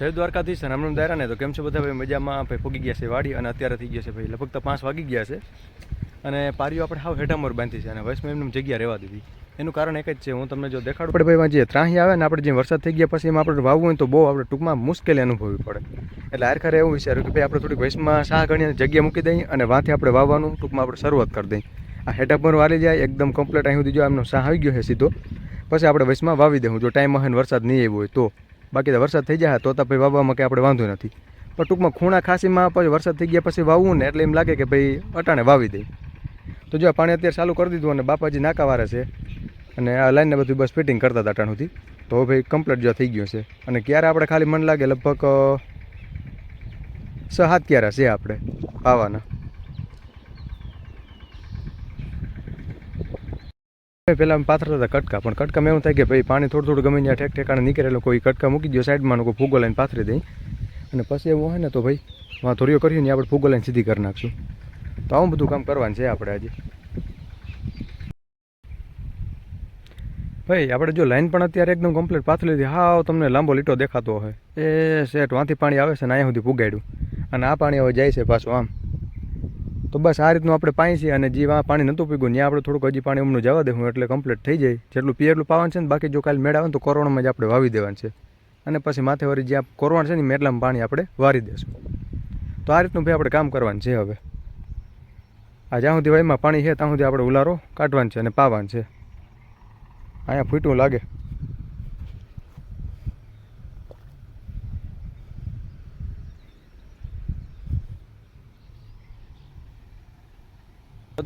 જય દ્વારકાધીશ અને હમણાં દાયરા તો કેમ છે બધા? ભાઈ મજામાં? ભાઈ પગી ગયા છે વાડી અને અત્યારે થઈ ગયા છે ભાઈ લગભગ તો પાંચ વાગી ગયા છે. અને પારીઓ આપણે હાવ હેઠામોર બાંધી છે અને વૈષ્ણવ એમને જગ્યા રહેવા દીધી. એનું કારણ એક જ છે, હું તમને જો દેખાડું. પડે ભાઈ જે ત્રાહી આવે ને, આપણે જે વરસાદ થઈ ગયા પછી એમાં આપણે વાવવું હોય તો બહુ આપણે ટૂંકમાં મુશ્કેલી અનુભવવી પડે. એટલે આખરે એવું વિચાર્યું કે ભાઈ, આપણે થોડીક વૈશમાં શાહ ગણીને જગ્યા મૂકી દઈએ અને વાંથી આપણે વાવવાનું, ટૂંકમાં આપણે શરૂઆત કરી દઈએ. આ હેઠાપર વાળી જાય, એકદમ કમ્પ્લીટ અહીં સુધી જો એમનો શાહ આવી ગયો છે સીધો. પછી આપણે વૈશમાં વાવી દઉં જો ટાઈમ હે વરસાદ નહીં આવ્યો હોય તો. બાકી તો વરસાદ થઈ જાય તો તો ભાઈ વાવવામાં કે આપણે વાંધો નથી. પણ ટૂંકમાં ખૂણા ખાસીમાં પછી વરસાદ થઈ ગયા પછી વાવવું ને એટલે એમ લાગે કે ભાઈ અટાણે વાવી દઈ તો જો પાણી અત્યારે ચાલુ કરી દીધું અને બાપાજી નાકાવારે છે અને આ લાઈનને બધું બસ ફિટિંગ કરતા હતા અટાણ સુધી. તો ભાઈ કમ્પ્લીટ જો થઈ ગયું છે. અને ક્યારે આપણે ખાલી મન લાગે લગભગ સાત ક્યારે છે આપણે આવવાના પહેલા અમે પાથરતા હતા કટકા, પણ કટકામાં એવું થાય કે ભાઈ, પાણી થોડું થોડું ગમે ત્યાં ઠેક ઠેકાણે નીકળેલો કોઈ કટકા મૂકી દો સાઈડમાં કોઈ ફૂગો લઈને પાથરી દઈ અને પછી એવું હોય ને તો ભાઈ વાં થોડીઓ કરીએ ને આપણે ફૂગો લઈને સીધી કરી નાખશું. તો આવું બધું કામ કરવાનું છે આપણે આજે. ભાઈ, આપણે જો લાઈન પણ અત્યારે એકદમ કમ્પ્લીટ પાથરી લીધી. હા તમને લાંબો લીટો દેખાતો હોય. એ સેટ વાંથી પાણી આવે છે ને અહીંયા સુધી પુગાડ્યું અને આ પાણી હવે જાય છે પાછું આમ. તો બસ આ રીતનું આપણે પાણી છે અને જે પાણી નહોતું પીગું, ત્યાં આપણે થોડુંક હજી પાણી અમનું જવા દેવું એટલે કમ્પ્લીટ થઈ જાય. જેટલું પીએ એટલું પાવાનું છે ને, બાકી જો કાલે મેળાવે તો કોરોનામાં જ આપણે વાવી દેવાનું છે. અને પછી માથે વળી જ્યાં કોરવાણ છે ને મેટલામાં પાણી આપણે વારી દેશું. તો આ રીતનું ભાઈ આપણે કામ કરવાનું છે હવે. આ જ્યાં સુધી વાયમાં પાણી છે, ત્યાં સુધી આપણે ઉલારો કાઢવાનું છે અને પાવાનું છે. અહીંયા ફૂટવું લાગે.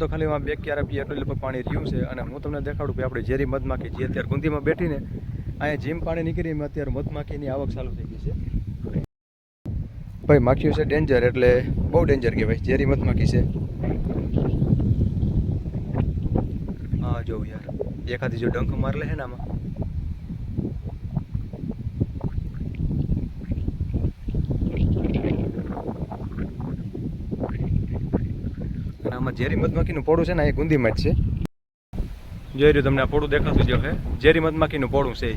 તો ખાલી માં બે ક્યારે પીએ એટલું લગભગ પાણી રહ્યું છે અને હું તમને દેખાડું કે આપણે ઝેરી મધમાખી જે અત્યારે ગુંદીમાં બેઠીને અહીંયા જીમ પાણી નીકળી એમાં અત્યારે મધમાખીની આવક ચાલુ થઈ ગઈ છે. ભાઈ, માખીઓ છે ડેન્જર એટલે બહુ ડેન્જર કહેવાય, ઝેરી મધમાખી છે. હા જોઉં યાર એખાદી જો ડંખ માર લે છે ને આમાં. ઝેરી મધમાખીનું પોળું છે ને એ ગુંદીમાં જ છે. જોઈ રહ્યું તમને આ પોળું દેખાતું જો હે ઝેરી મધમાખીનું પોળું છે.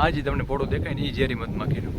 આ જે તમને પોડું દેખાય ને એ ઝેરી મધમાખીનું.